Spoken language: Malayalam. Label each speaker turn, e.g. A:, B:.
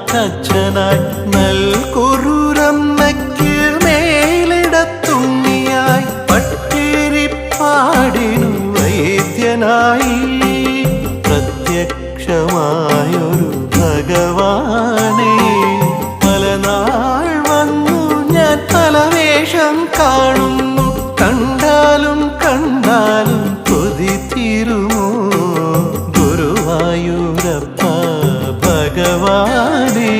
A: ഞങ്ങൾക്കച്ഛനായി നൽകുറുരമ്മയ്ക്ക് മേലിടത്തുണ്ണിയായി പട്ടിരിപ്പാടിനു വൈദ്യനായി പ്രത്യക്ഷമായൊരു ഭഗവാനെ. പലനാൾ വന്നു ഞാൻ പലവേഷം കാണുന്നു. കണ്ടാലും കണ്ടാലും കൊതി തീരുമോ? ഭഗവാനേ.